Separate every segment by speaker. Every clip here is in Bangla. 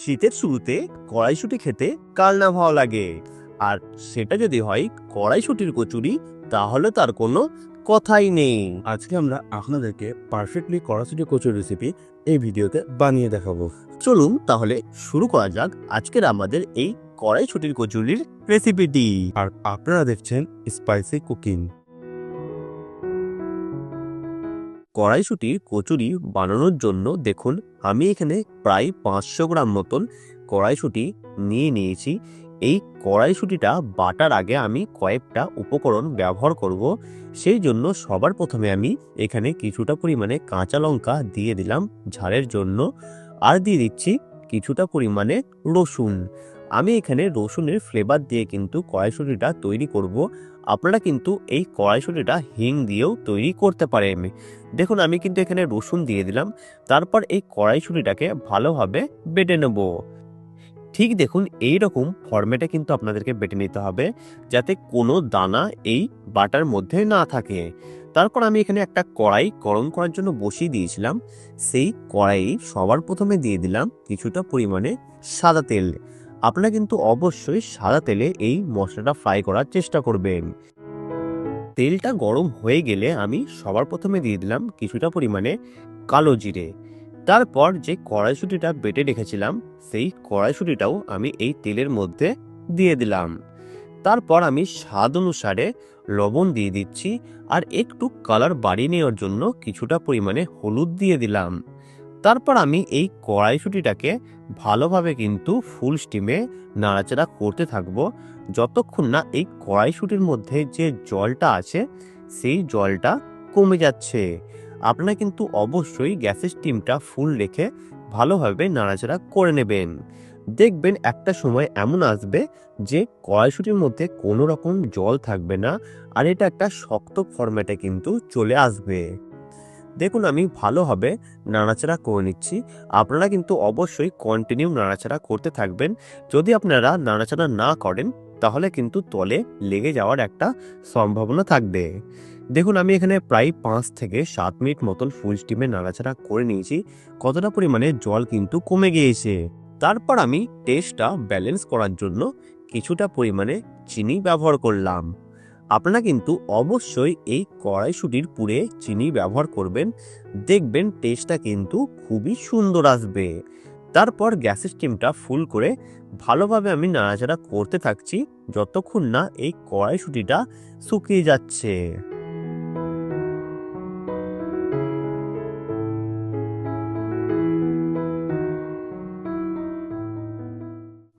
Speaker 1: শীতের শুরুতে কড়াইশুঁটি খেতে কার না ভালো লাগে। আর সেটা যদি হয় কড়াইশুঁটির কচুরি তাহলে তার কোনো কথাই নেই।
Speaker 2: আজকে আমরা আপনাদেরকে পারফেক্টলি কড়াশুটি কচুর রেসিপি এই ভিডিওতে বানিয়ে দেখাবো।
Speaker 1: চলুন তাহলে শুরু করা যাক আজকের আমাদের এই কড়াইশুঁটির কচুরির রেসিপিটি
Speaker 2: আর আপনারা দেখছেন স্পাইসি কুকিং
Speaker 1: কড়াইশুঁটির কচুরি বানানোর জন্য দেখুন, আমি এখানে প্রায় পাঁচশো গ্রাম মতন কড়াইশুঁটি নিয়ে নিয়েছি। এই কড়াইশুঁটিটা বাটার আগে আমি কয়েকটা উপকরণ ব্যবহার করব। সেই জন্য সবার প্রথমে আমি এখানে কিছুটা পরিমাণে কাঁচা লঙ্কা দিয়ে দিলাম ঝালের জন্য। আর দিয়ে দিচ্ছি কিছুটা পরিমাণে রসুন। আমি এখানে রসুনের ফ্লেভার দিয়ে কিন্তু কড়াইশুঁটিটা তৈরি করব। আপনারা কিন্তু এই কড়াইশুঁটিটা হিং দিয়েও তৈরি করতে পারেন দেখুন, আমি কিন্তু এখানে রসুন দিয়ে দিলাম। তারপর এই কড়াইশুঁটিটাকে ভালোভাবে বেটে নেব। ঠিক দেখুন এই রকম ফরম্যাটে কিন্তু আপনাদেরকে বেটে নিতে হবে, যাতে কোনো দানা এই বাটার মধ্যে না থাকে। তারপর আমি এখানে একটা কড়াই গরম করার জন্য বসিয়ে দিয়েছিলাম। সেই কড়াই সবার প্রথমে দিয়ে দিলাম কিছুটা পরিমাণে সাদা তেল। আপনারা কিন্তু অবশ্যই সাদা তেলে এই মশলাটা ফ্রাই করার চেষ্টা করবেন। তেলটা গরম হয়ে গেলে আমি সবার প্রথমে দিয়ে দিলাম কিছুটা পরিমাণে কালো জিরে। তারপর যে কড়াইশুঁটিটা বেটে রেখেছিলাম, সেই কড়াইশুঁটিটাও আমি এই তেলের মধ্যে দিয়ে দিলাম। তারপর আমি স্বাদ অনুসারে লবণ দিয়ে দিচ্ছি আর একটু কালার বাড়িয়ে নেওয়ার জন্য কিছুটা পরিমাণে হলুদ দিয়ে দিলাম। তারপর আমি এই কড়াইশুঁটিটাকে ভালোভাবে কিন্তু ফুল স্টিমে নাড়াচাড়া করতে থাকব। যতক্ষণ না এই কড়াইশুঁটির মধ্যে যে জলটা আছে, সেই জলটা কমে যাচ্ছে। আপনারা কিন্তু অবশ্যই গ্যাসের স্টিমটা ফুল রেখে ভালোভাবে নাড়াচাড়া করে নেবেন। দেখবেন একটা সময় এমন আসবে যে কড়াইশুঁটির মধ্যে কোনো রকম জল থাকবে না, আর এটা একটা শক্ত ফরম্যাটে কিন্তু চলে আসবে। দেখুন, আমি ভালোভাবে নাড়াচাড়া করে নিচ্ছি। আপনারা কিন্তু অবশ্যই কন্টিনিউ নাড়াচাড়া করতে থাকবেন। যদি আপনারা নাড়াচাড়া না করেন, তাহলে কিন্তু তলে লেগে যাওয়ার একটা সম্ভাবনা থাকবে। দেখুন, আমি এখানে প্রায় পাঁচ থেকে সাত মিনিট মতন ফুল স্টিমে নাড়াচাড়া করে নিয়েছি। কতটা পরিমাণে জল কিন্তু কমে গিয়েছে। তারপর আমি টেস্টটা ব্যালেন্স করার জন্য কিছুটা পরিমাণে চিনি ব্যবহার করলাম। আপনারা কিন্তু অবশ্যই এই কড়াইশুটির পুরে চিনি ব্যবহার করবেন। দেখবেন টেস্টটা কিন্তু খুবই সুন্দর আসবে। তারপর গ্যাসের স্টিমটা ফুল করে ভালোভাবে আমি নাড়াচাড়া করতে থাকছি যতক্ষণ না এই কড়াইশুটিটা শুকিয়ে যাচ্ছে।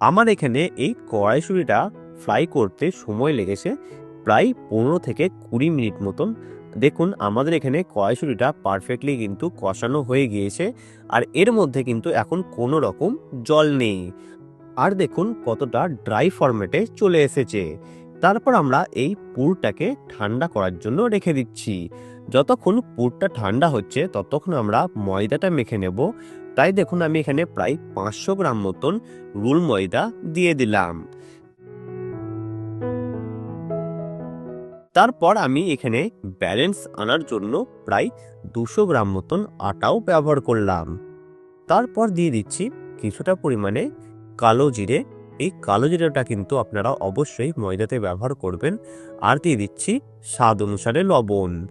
Speaker 1: আমার এখানে এই কড়াইশুটিটা ফ্রাই করতে সময় লেগেছে। প্রায় পনেরো থেকে কুড়ি মিনিট মতন। দেখুন, আমাদের এখানে কড়াইশুটিটা পারফেক্টলি কিন্তু কষানো হয়ে গিয়েছে আর এর মধ্যে কিন্তু এখন কোনো রকম জল নেই। আর দেখুন, কতটা ড্রাই ফরম্যাটে চলে এসেছে। তারপর আমরা এই পুরটাকে ঠান্ডা করার জন্য রেখে দিচ্ছি। যতক্ষণ পুরটা ঠান্ডা হচ্ছে, ততক্ষণ আমরা ময়দাটা মেখে নেব। তাই দেখুন, আমি এখানে প্রায় পাঁচশো গ্রাম মতন রুল ময়দা দিয়ে দিলাম। তারপর আমি এখানে ব্যালেন্স আনার জন্য প্রায় দুশো গ্রাম মতন আটাও ব্যবহার করলাম। তারপর দিয়ে দিচ্ছি কিছুটা পরিমাণে কালো জিরে। এই কালো জিরেটা কিন্তু আপনারা অবশ্যই ময়দাতে ব্যবহার করবেন। আর দিয়ে দিচ্ছি স্বাদ অনুসারে লবণ।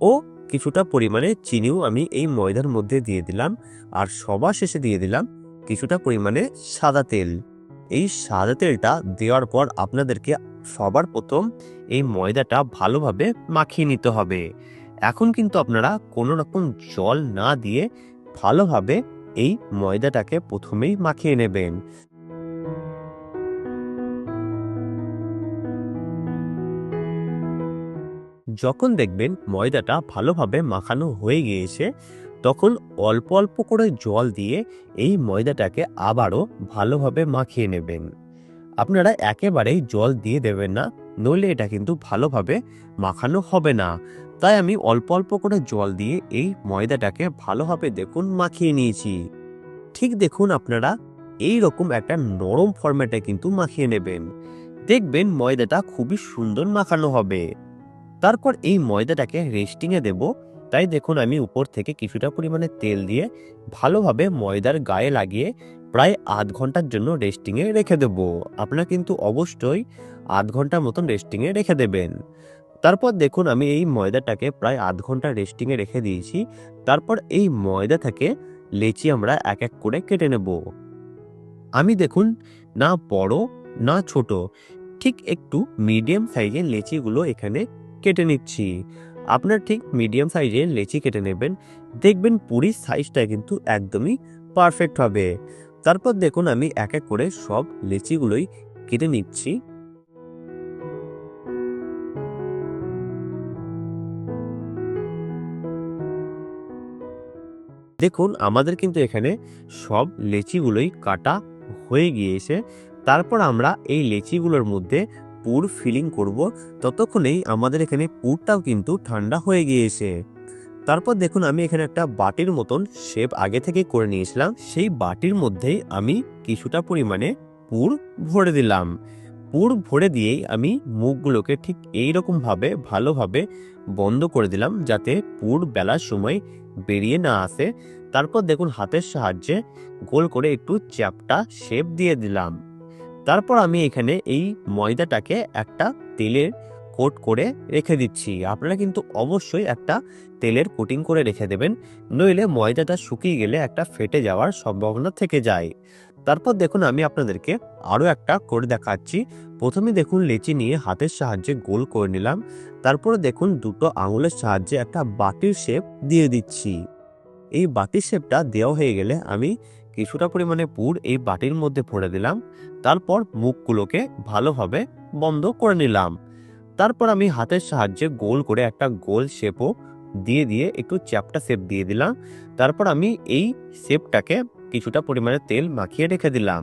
Speaker 1: ও কিছুটা পরিমাণে চিনিও আমি এই ময়দার মধ্যে দিয়ে দিলাম। আর সবার শেষে দিয়ে দিলাম কিছুটা পরিমাণে সাদা তেল। এই সাদা তেলটা দেওয়ার পর আপনাদেরকে সবার প্রথম এই ময়দাটা ভালোভাবে মাখিয়ে নিতে হবে। এখন কিন্তু আপনারা কোনো রকম জল না দিয়ে ভালোভাবে এই ময়দাটাকে প্রথমেই মাখিয়ে নেবেন। যখন দেখবেন ময়দাটা ভালোভাবে মাখানো হয়ে গিয়েছে, তখন অল্প অল্প করে জল দিয়ে এই ময়দাটাকে আবারও ভালোভাবে মাখিয়ে নেবেন। আপনারা একেবারেই জল দিয়ে দেবেন না, নইলে এটা কিন্তু ভালোভাবে মাখানো হবে না। তাই আমি অল্প অল্প করে জল দিয়ে এই ময়দাটাকে ভালোভাবে দেখুন, মাখিয়ে নিয়েছি। ঠিক দেখুন আপনারা এই রকম একটা নরম ফরম্যাটে কিন্তু মাখিয়ে নেবেন। দেখবেন ময়দাটা খুবই সুন্দর মাখানো হবে। তারপর এই ময়দাটাকে রেস্টিংয়ে দেব। তাই দেখুন আমি উপর থেকে কিছুটা পরিমাণে তেল দিয়ে ভালোভাবে ময়দার গায়ে লাগিয়ে প্রায় আধ ঘণ্টার জন্য রেস্টিংয়ে রেখে দেব। আপনারা কিন্তু অবশ্যই আধ ঘণ্টার মতন রেস্টিংয়ে রেখে দেবেন। তারপর দেখুন, আমি এই ময়দাটাকে প্রায় আধ ঘণ্টা রেস্টিংয়ে রেখে দিয়েছি। তারপর এই ময়দা থেকে লেচি আমরা এক এক করে কেটে নেব। আমি দেখুন, না বড়, না ছোট, ঠিক একটু মিডিয়াম সাইজের লেচিগুলো এখানে কেটে নিচ্ছি। আপনার ঠিক মিডিয়াম সাইজের লেচি কেটে নেবেন। দেখবেন পুরীর সাইজটা কিন্তু একদমই পারফেক্ট হবে। তারপর দেখুন আমি এক এক করে সব লেচিগুলোই কেটে নিচ্ছি। দেখুন, আমাদের কিন্তু এখানে সব লেচিগুলোই কাটা হয়ে গিয়েছে। তারপর আমরা এই লেচিগুলোর মধ্যে পুর ফিলিং করব। ততক্ষণেই আমাদের এখানে পুরটাও কিন্তু ঠান্ডা হয়ে গিয়েছে। তারপর দেখুন আমি এখানে একটা বাটির মতন শেপ আগে থেকে করে নিয়েছিলাম। সেই বাটির মধ্যেই আমি কিছুটা পরিমাণে পুর ভরে দিলাম। পুর ভরে দিয়েই আমি মুখগুলোকে ঠিক এই রকম ভাবে ভালোভাবে বন্ধ করে দিলাম যাতে পুর বেলার সময় বেরিয়ে না আসে। তারপর দেখুন হাতের সাহায্যে গোল করে একটু চ্যাপটা শেপ দিয়ে দিলাম। তারপর আমি এখানে এই ময়দাটাকে একটা তেলের কোট করে রেখে দিচ্ছি। আপনারা কিন্তু অবশ্যই একটা তেলের কোটিং করে রেখে দেবেন, নইলে ময়দাটা শুকিয়ে গেলে একটা ফেটে যাওয়ার সম্ভাবনা থেকে যায়। তারপর দেখুন, আমি আপনাদেরকে আরও একটা করে দেখাচ্ছি। প্রথমে দেখুন, লেচি নিয়ে হাতের সাহায্যে গোল করে নিলাম। তারপরে দেখুন, দুটো আঙুলের সাহায্যে একটা বাটির শেপ দিয়ে দিচ্ছি। এই বাটির শেপটা দেওয়া হয়ে গেলে আমি কিছুটা পরিমাণে পুর এই বাটির মধ্যে ভরে দিলাম। তারপর মুখগুলোকে ভালোভাবে বন্ধ করে নিলাম। তারপর আমি হাতের সাহায্যে গোল করে একটা গোল শেপও দিয়ে দিয়ে একটু চ্যাপটা শেপ দিয়ে দিলাম। তারপর আমি এই শেপটাকে কিছুটা পরিমাণে তেল মাখিয়ে রেখে দিলাম।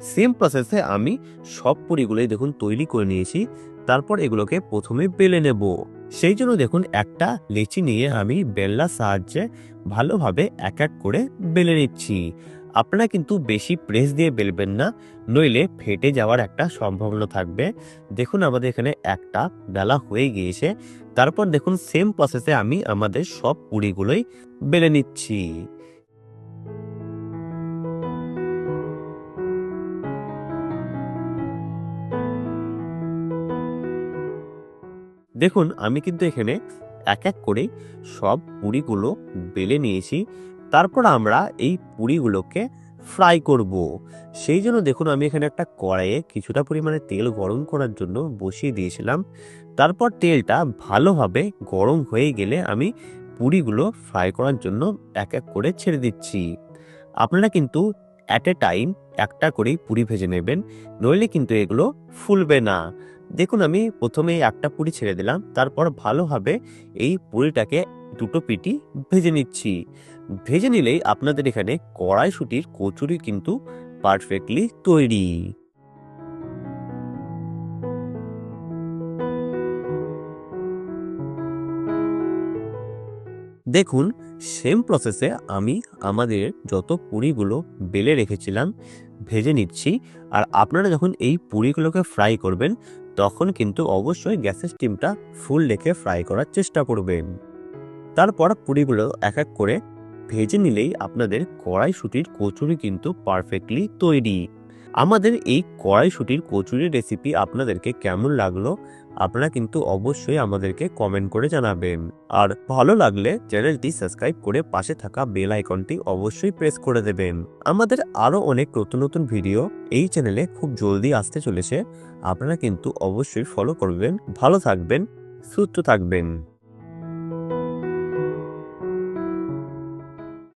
Speaker 1: সেম প্রসেসে আমি সব পুরিগুলোই দেখুন তৈরি করে নিয়েছি। তারপর এগুলোকে প্রথমে বেলে নেব। সেই জন্য দেখুন একটা লেচি নিয়ে আমি বেল্লার সাহায্যে ভালোভাবে এক এক করে বেলে নিচ্ছি। আপনারা কিন্তু বেশি প্রেস দিয়ে বেলবেন না, নইলে ফেটে যাওয়ার একটা সম্ভাবনা থাকবে। দেখুন আমাদের এখানে একটা বেলা হয়ে গিয়েছে, তারপর দেখুন সেম প্রসেসে আমি আমাদের সব পুরিগুলোই বেলে নিচ্ছি। দেখুন আমি কিন্তু এখানে এক এক করে সব পুরিগুলো বেলে নিয়েছি। তারপর আমরা এই পুরিগুলোকে ফ্রাই করব। সেই জন্য দেখুন, আমি এখানে একটা কড়াইয়ে কিছুটা পরিমাণে তেল গরম করার জন্য বসিয়ে দিয়েছিলাম। তারপর তেলটা ভালোভাবে গরম হয়ে গেলে আমি পুরিগুলো ফ্রাই করার জন্য এক এক করে ছেড়ে দিচ্ছি। আপনারা কিন্তু অ্যাট এ টাইম একটা করেই পুরি ভেজে নেবেন, নইলে কিন্তু এগুলো ফুলবে না। দেখুন, আমি প্রথমে একটা পুরি ছেড়ে দিলাম, তারপর ভালোভাবে এই পুরিটাকে দুটো পিটি ভেজে নিচ্ছি। ভেজে নিলেই আপনাদের এখানে কড়াইশুটির কচুরি কিন্তু পারফেক্টলি তৈরি। দেখুন সেম প্রসেসে আমি আমাদের যত পুরিগুলো বেলে রেখেছিলাম, ভেজে নিচ্ছি, আর আপনারা যখন এই পুরিগুলোকে ফ্রাই করবেন, তখন কিন্তু অবশ্যই গ্যাসের স্টিমটা ফুল রেখে ফ্রাই করার চেষ্টা করবেন। তারপর পুরিগুলো এক এক করে ভেজে নিলেই আপনাদের কড়াইশুটির কচুরি কিন্তু পারফেক্টলি তৈরি। আমাদের এই কড়াইশুটির কচুরির রেসিপি আপনাদেরকে কেমন লাগল, আপনারা কিন্তু অবশ্যই আমাদেরকে কমেন্ট করে জানাবেন। আর ভালো লাগলে চ্যানেলটি সাবস্ক্রাইব করে পাশে থাকা বেল আইকনটি অবশ্যই প্রেস করে দেবেন। আমাদের আরও অনেক নতুন নতুন ভিডিও এই চ্যানেলে খুব জলদি আসতে চলেছে, আপনারা কিন্তু অবশ্যই ফলো করবেন। ভালো থাকবেন, সুস্থ থাকবেন।